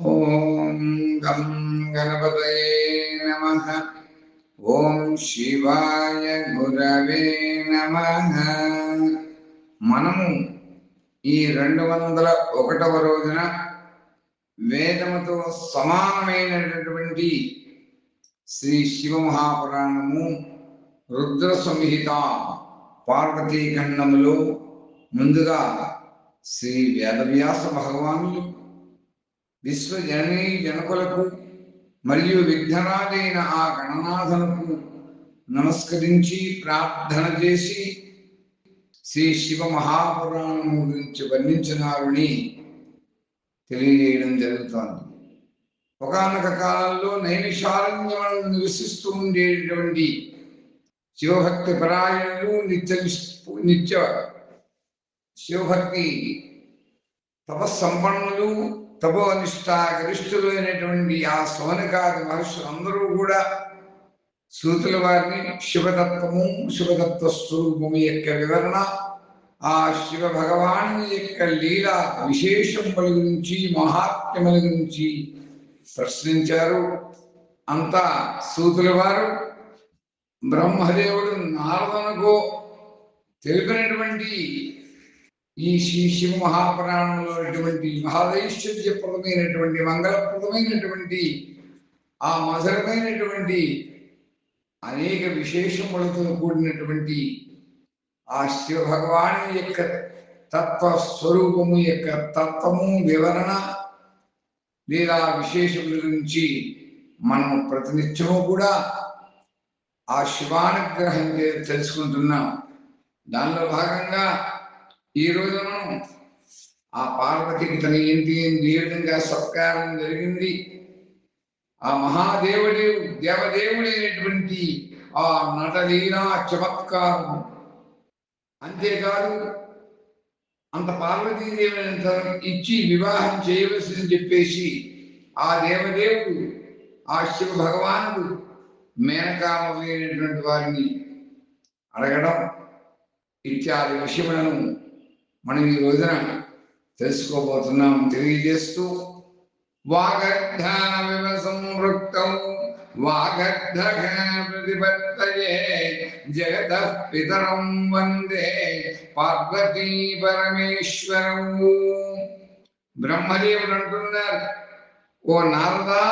ఓం గం గణపతయే నమ ఓం శివాయ గురవే నమ మనము ఈ రెండు వందల ఒకటవ రోజున వేదముతో సమానమైనటువంటి శ్రీ శివ మహాపురాణము రుద్ర సంహిత పార్వతీ ఖండములో ముందుగా శ్రీ వేదవ్యాస భగవానులు విశ్వజననీ జనకులకు మరియు విఘ్నరాజైన ఆ గణనాథనకు నమస్కరించి ప్రార్థన చేసి శ్రీ శివ మహాపురాణం గురించి వర్ణించినారుని తెలియజేయడం జరుగుతోంది. ఒకనొక కాలంలో నైమిషారణ్యములను నివసిస్తూ ఉండేటటువంటి శివభక్తి పరాయణులు నిత్య నిత్య శివభక్తి తపస్సంపన్నులు తపోనిష్ట గరిష్ఠులైనటువంటి ఆ సోనకాది మహర్షులందరూ కూడా సూతుల వారిని శివతత్వము శివతత్వ స్వరూపము యొక్క వివరణ ఆ శివ భగవాను యొక్క లీల విశేషముల గురించి మహాత్మ్యముల గురించి ప్రశ్నించారు. అంతా సూతుల వారు. బ్రహ్మదేవుడు నారదనకు తెలిపినటువంటి ఈ శ్రీ శివ మహాపురాణంలో ఉన్నటువంటి మహాదైశ్వర్యప్రదమైనటువంటి మంగళప్రదమైనటువంటి ఆ మధురమైనటువంటి అనేక విశేషములతో కూడినటువంటి ఆ శివ భగవాని యొక్క తత్వ స్వరూపము యొక్క తత్వము వివరణ లేదా విశేషముల గురించి మనం ప్రతినిత్యము కూడా ఆ శివానుగ్రహం తెలుసుకుంటున్నాం. దానిలో భాగంగా ఈ రోజు మనం ఆ పార్వతికి తన ఇంటి ఏ విధంగా సత్కారం జరిగింది? ఆ మహాదేవుడు దేవదేవుడైనటువంటి ఆ నటలీలా చమత్కారం. అంతేకాదు అంత పార్వతీదేవిని ఇచ్చి వివాహం చేయవలసిందని చెప్పేసి ఆ దేవదేవుడు ఆ శివ భగవానుడు మేనకామలైనటువంటి వారిని అడగడం ఇత్యాది విషయములను మనం ఈ రోజున తెలుసుకోబోతున్నాం తెలియజేస్తూ వాగర్ధావివ సంవృక్తం వాగర్ధ ప్రతిపత్తయే జగత పితరం వందే పార్వతీ పరమేశ్వరం. బ్రహ్మదేవుడు అంటున్నారు ఓ నారదా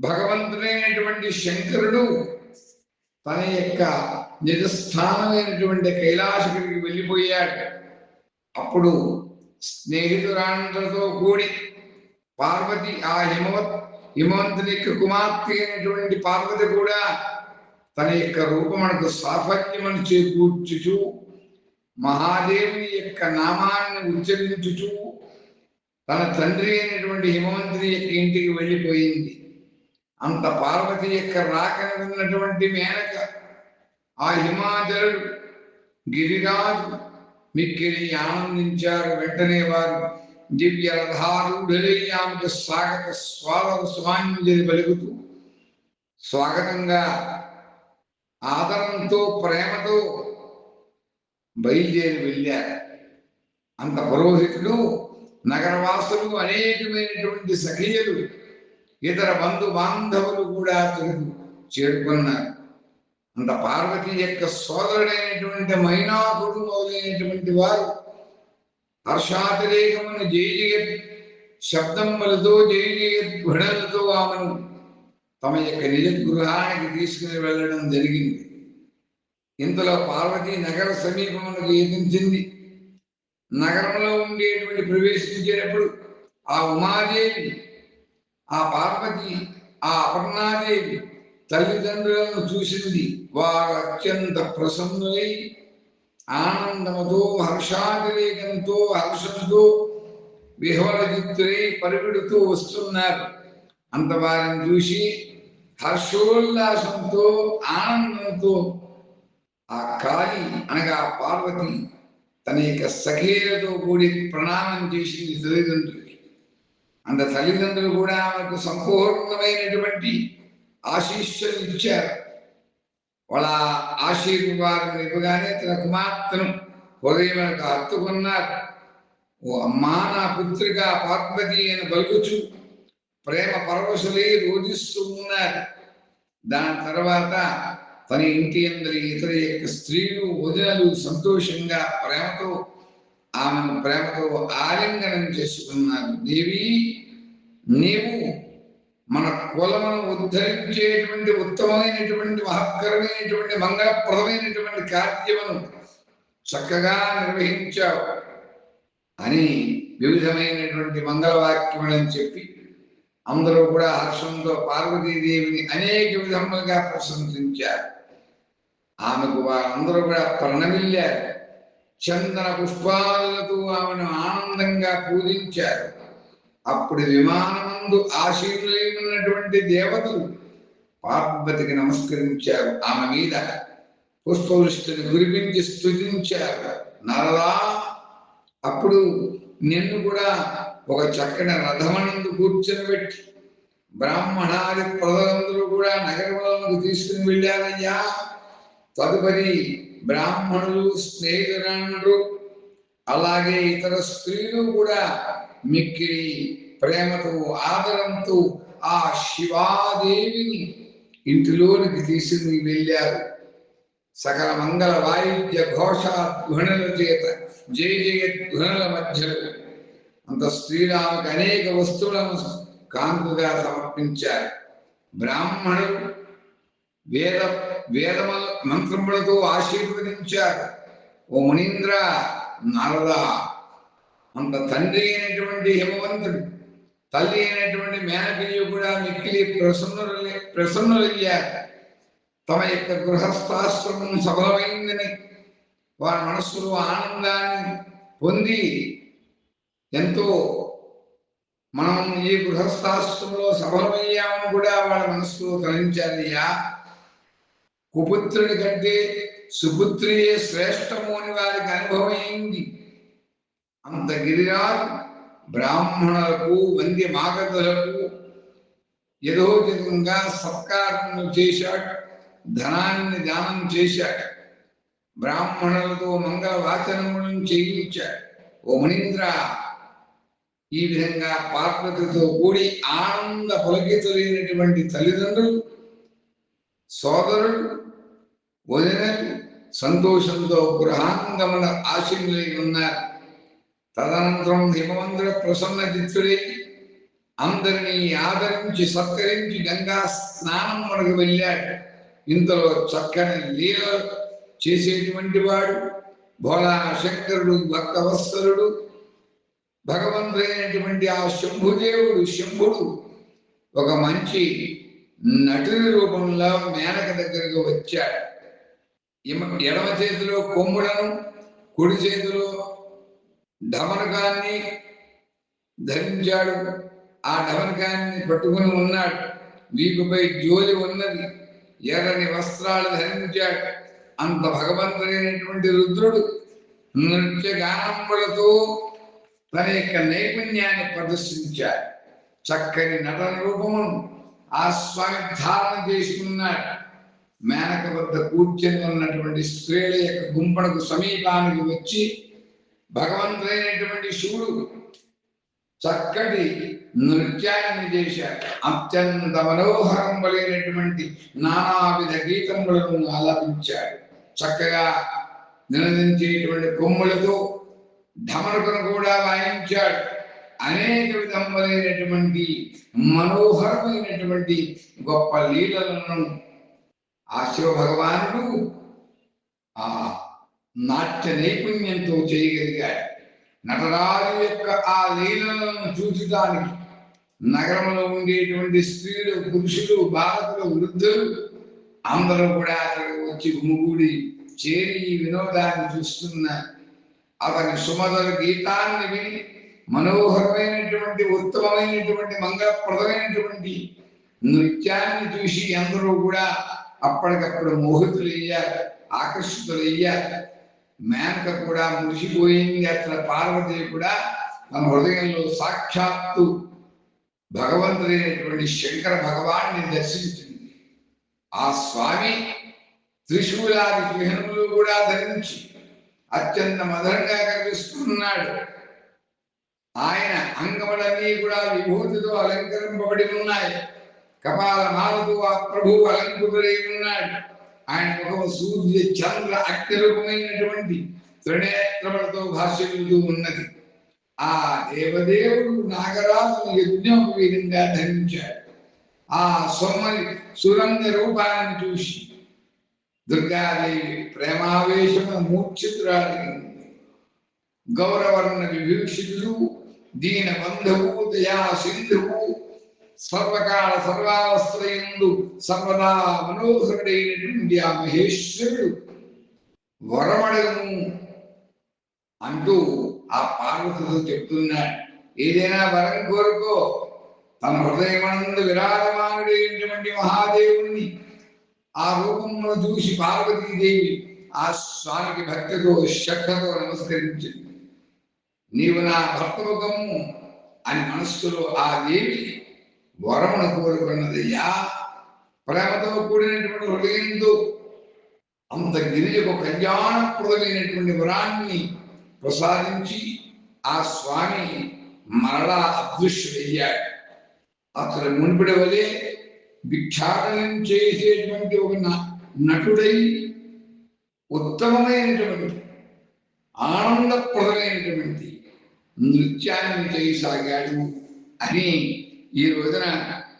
భగవంతుడైనటువంటి శంకరుడు తన యొక్క నిజస్థానమైనటువంటి కైలాసగిరికి వెళ్ళిపోయాడు. అప్పుడు స్నేహితురాండ్రతో కూడి పార్వతి ఆ హిమవత్ హిమవంతుని యొక్క కుమార్తె అయినటువంటి పార్వతి కూడా తన యొక్క రూపమునకు సాఫల్యమని చేకూర్చుచు మహాదేవుని యొక్క నామాన్ని ఉచ్చరించుచు తన తండ్రి అయినటువంటి హిమవంతుని యొక్క ఇంటికి వెళ్ళిపోయింది. అంత పార్వతి యొక్క రాకని ఉన్నటువంటి మేనక ఆ హిమాచలుడు గిరిరాజు మిక్కిలి ఆనందించారు వెంటనే వారు దివ్య రథారూఢులై స్వాగత స్వాగత స్వాంజలి పలుకుతూ స్వాగతంగా ఆదరంతో ప్రేమతో బయలుదేరి వెళ్ళారు. అంత పురోహితుడు నగరవాసులు అనేకమైనటువంటి సఖియలు ఇతర బంధు బాంధవులు కూడా అతనికి చేరుకున్నారు. అంత పార్వతి యొక్క సోదరుడైనటువంటి మైనాకుడు మొదలైనటువంటి వారు హర్షాతిరేకమును జయ శబ్దములతో జయ ఘడలతో ఆమెను తమ యొక్క నిజ గృహానికి తీసుకుని వెళ్ళడం జరిగింది. ఇంతలో పార్వతి నగర సమీపమునకు ఎదించింది. నగరంలో ఉండేటువంటి ప్రవేశించేటప్పుడు ఆ ఉమాదేవి ఆ పార్వతి ఆ అపర్ణాదేవి తల్లిదండ్రులను చూసింది. వారు అత్యంత ప్రసన్నులై ఆనందముతో హర్షాతిరేకంతో హర్షంతో విహ్వలజిత్తులై పరిగెడుతూ వస్తున్నారు. అంత వారిని చూసి హర్షోల్లాసంతో ఆనందంతో ఆ కాళి అనగా పార్వతి తన యొక్క సఖీలతో కూడి ప్రణామం చేసింది తల్లిదండ్రులకి. అంత తల్లిదండ్రులు కూడా ఆమెకు సంపూర్ణమైనటువంటి ఆశీస్సులు ఇచ్చారు వాళ్ళ ఆశీర్వాదం ఇవ్వగానే తన కుమార్తెను హృదయములకు హత్తుకున్నారు. ఓ అమ్మా నా పుత్రిక పార్వతి అని పలుకుచు ప్రేమ పరవశులై రోధిస్తూ ఉన్నారు. దాని తర్వాత తన ఇంటి అందరి ఇతర యొక్క స్త్రీలు వదినలు సంతోషంగా ప్రేమతో ఆమెను ప్రేమతో ఆలింగనం చేసుకున్నారు. దేవి నీవు మన కులమును ఉద్ధరించేటువంటి ఉత్తమమైనటువంటి మహత్కరమైనటువంటి మంగళప్రదమైనటువంటి కార్యమును చక్కగా నిర్వహించావు అని వివిధమైనటువంటి మంగళవాక్యములని చెప్పి అందరూ కూడా హర్షంతో పార్వతీదేవిని అనేక విధములుగా ప్రశంసించారు. ఆమెకు వారందరూ కూడా ప్రణమిల్లారు. చందన పుష్పాలతో ఆమెను ఆనందంగా పూజించారు. అప్పుడు విమానమందు ఆశీనులై ఉన్నటువంటి దేవతలు పార్వతికి నమస్కరించారు. ఆమె మీద పుష్పవృష్టిని కురిపించి స్థుతించారు నరదా అప్పుడు నిన్ను కూడా ఒక చక్కని రథమనందు కూర్చొని పెట్టి బ్రాహ్మణాది ప్రజలందరూ కూడా నగరంలోకి తీసుకుని వెళ్ళారయ్యా. తదుపరి బ్రాహ్మణులు స్నేహితురాండ్రు అలాగే ఇతర స్త్రీలు కూడా మిక్కిలి ప్రేమతో ఆదరంతో ఆ శివాదేవిని ఇంటిలోనికి తీసుకుని వెళ్ళారు. సకల మంగళ వాయిద్య ఘోష ధ్వనుల చేత జయ జయ ధ్వనుల మధ్యలో అంత శ్రీరాముకి అనేక వస్తువులను కాంతుగా సమర్పించారు. బ్రాహ్మణులు వేద వేద మంత్రములతో ఆశీర్వదించారు. ఓ మునీంద్ర నారద అంత తండ్రి అయినటువంటి హిమవంతుడు తల్లి అయినటువంటి మేనపిల్లి కూడా మిక్కిలి ప్రసన్నులే ప్రసన్నులయ్యారు తమ యొక్క గృహస్థాశ్రమం సఫలమైందని వారి మనస్సులో ఆనందాన్ని పొంది ఎంతో మనం ఈ గృహస్థాశ్రమంలో సఫలమయ్యామని కూడా వాళ్ళ మనస్సులో తలంచారయ్యా. కుపుత్రుడి కంటే సుపుత్రియే శ్రేష్టము అని వారికి అనుభవమైంది అంత గిరిరాజు బ్రాహ్మణులకు వంద్య మాగధులకు యథోచితంగా సత్కారములు చేశాడు ధనాన్ని దానం చేశాడు బ్రాహ్మణులతో మంగళ వాచనములను చేయించాడు. ఓ మణీంద్ర ఈ విధంగా పార్వతితో కూడి ఆనంద పులకితులైనటువంటి తల్లిదండ్రులు సోదరులు వదినలు సంతోషంతో గృహాంగముల ఆశీనులై ఉన్నారు. తదనంతరం హిమవంతుడ ప్రసన్న చిత్తుడై అందరినీ ఆదరించి సత్కరించి గంగా స్నానం మనకు వెళ్ళాడు. ఇంతలో చక్కని లీల చేసేటువంటి వాడు భోళా శంకరుడు భక్తవత్సరుడు భగవంతుడైనటువంటి ఆ శంభుదేవుడు శంభుడు ఒక మంచి నటుని రూపంలో మేనక దగ్గరకు వచ్చాడు. ఎడమ చేతిలో కొమ్ముడను కుడి చేతిలో ఢమరకాన్ని ధరించాడు. ఆ ఢమరకాన్ని పట్టుకుని ఉన్నాడు. వీపుపై జోలి ఉన్నది. ఎర్రని వస్త్రాలు ధరించాడు. అంత భగవంతుడైనటువంటి రుద్రుడు నృత్య గానములతో తన యొక్క నైపుణ్యాన్ని ప్రదర్శించాడు. చక్కని నటన రూపమును ఆ స్వామి ధారణ చేసుకున్నాడు. మేనక వద్ద కూర్చొని ఉన్నటువంటి స్త్రీల యొక్క గుంపడకు సమీపానికి వచ్చి భగవంతుడైనటువంటి శివుడు చక్కటి నృత్యాన్ని చేశాడు. అత్యంత మనోహరం వలైనటువంటి నానావిధ గీతములను ఆలపించాడు. చక్కగా నినదించేటువంటి కొమ్ములతో ఢమరుకను కూడా వాయించాడు. అనేక విధములైనటువంటి మనోహరమైనటువంటి గొప్ప లీలలను ఆ శివ భగవానుడు ఆ నాట్య నైపుణ్యంతో చేయగలిగాడు. నటరాజు యొక్క ఆ లీలలను చూచడానికి నగరంలో ఉండేటువంటి స్త్రీలు పురుషులు బాలకులు వృద్ధులు అందరూ కూడా అక్కడికి వచ్చి ముగుడి చేరి ఈ వినోదాన్ని చూస్తున్న అతని సుమధుర గీతాన్ని విని మనోహరమైనటువంటి ఉత్తమమైనటువంటి మంగళప్రదమైనటువంటి నృత్యాన్ని చూసి అందరూ కూడా అప్పటికప్పుడు మోహితులయ్యారు ఆకర్షితులయ్యారు. మేనక కూడా మురిసిపోయింది అట్లా పార్వతి కూడా తన హృదయంలో సాక్షాత్తు భగవంతుడైనటువంటి శంకర భగవాన్ని దర్శించింది. ఆ స్వామి త్రిశూలాది చిహ్నములు కూడా ధరించి అత్యంత మధురంగా కనిపిస్తున్నాడు. ఆయన అంగములన్నీ కూడా విభూతితో అలంకరింపబడి ఉన్నాయి. కపాల మాలతో ఆ ప్రభువు అలంకృతులై ఉన్నాడు. ఆయన ముఖం సూర్య చంద్ర అగ్నిరూపమైనటువంటి త్రినేత్రములతో భాష్యములు ఉన్నది. ఆ దేవదేవుడు నాగరాజు యజ్ఞం యజ్ఞోపవీతంగా ధరించాడు. ఆ సొమ్మని సురంగ రూపాన్ని చూసి దుర్గాదేవి ప్రేమావేశము మూర్ఛితురాలింది గౌరవర్ణ విభీషితులు దీన బంధువు దయా సింధువు సర్వకాల సర్వావస్థయందు సర్వదా మనోహరుడైనటువంటి ఆ మహేశ్వరుడు. వరమడము అంటూ ఆ పార్వతితో చెప్తున్నాడు ఏదైనా వరం కోరుకో. తన హృదయమందు విరాజమానుడైనటువంటి మహాదేవుణ్ణి ఆ రూపంలో చూసి పార్వతీదేవి ఆ స్వామికి భక్తితో శ్రద్ధతో నమస్కరించింది. నీవు నా భక్తముఖము అని మనస్సులో ఆ దేవి వరమును కోరుకున్నదయ్యా ప్రేమతో కూడినటువంటి హృదయంతో అంత గిరిజకు కళ్యాణప్రదమైనటువంటి వరాన్ని ప్రసాదించి ఆ స్వామి మరలా అదృశ్యుడయ్యాడు అతను మున్పిడి వలె భిక్షాటనం చేసేటువంటి ఒక న- నటుడై ఉత్తమమైనటువంటి ఆనందప్రదమైనటువంటి నృత్యాన్ని చేయసాగాడు అని ఈ రోజున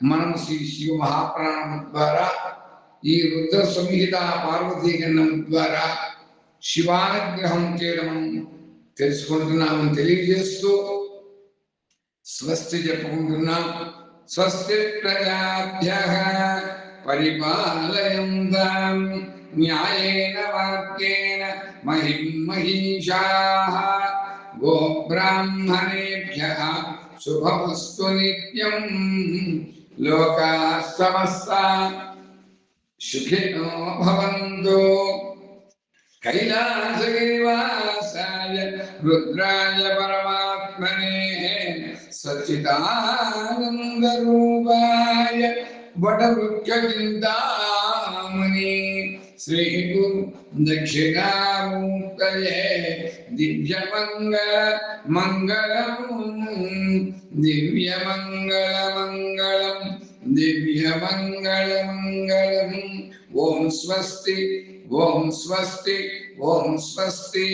మనం శ్రీ శివ మహాప్రాణం ద్వారా ఈ రుద్ర సంహిత పార్వతీ గణం ద్వారా శివానుగ్రహం చేయడం తెలుసుకుంటున్నామని తెలియజేస్తూ స్వస్తి చెప్పుకుంటున్నాం స్వస్తి ప్రజాభ్య పరిపాలయంతాం. న్యాయేన వాక్యేన మహిం మహిషా. గోబ్రాహ్మణేభ్య शुभमस्तु नित्यं लोकाः समस्ता सुखिनो भवन्तु। कैलासगिरिवासाय रुद्राय परमात्मने सच्चिदानन्दरूपाय శ్రీ గురు దక్షిణామూర్తయే దివ్యమంగళ మంగళం దివ్యమంగళ మంగళం దివ్యమంగళ మంగళం ఓం స్వస్తి ఓం స్వస్తి ఓం స్వస్తి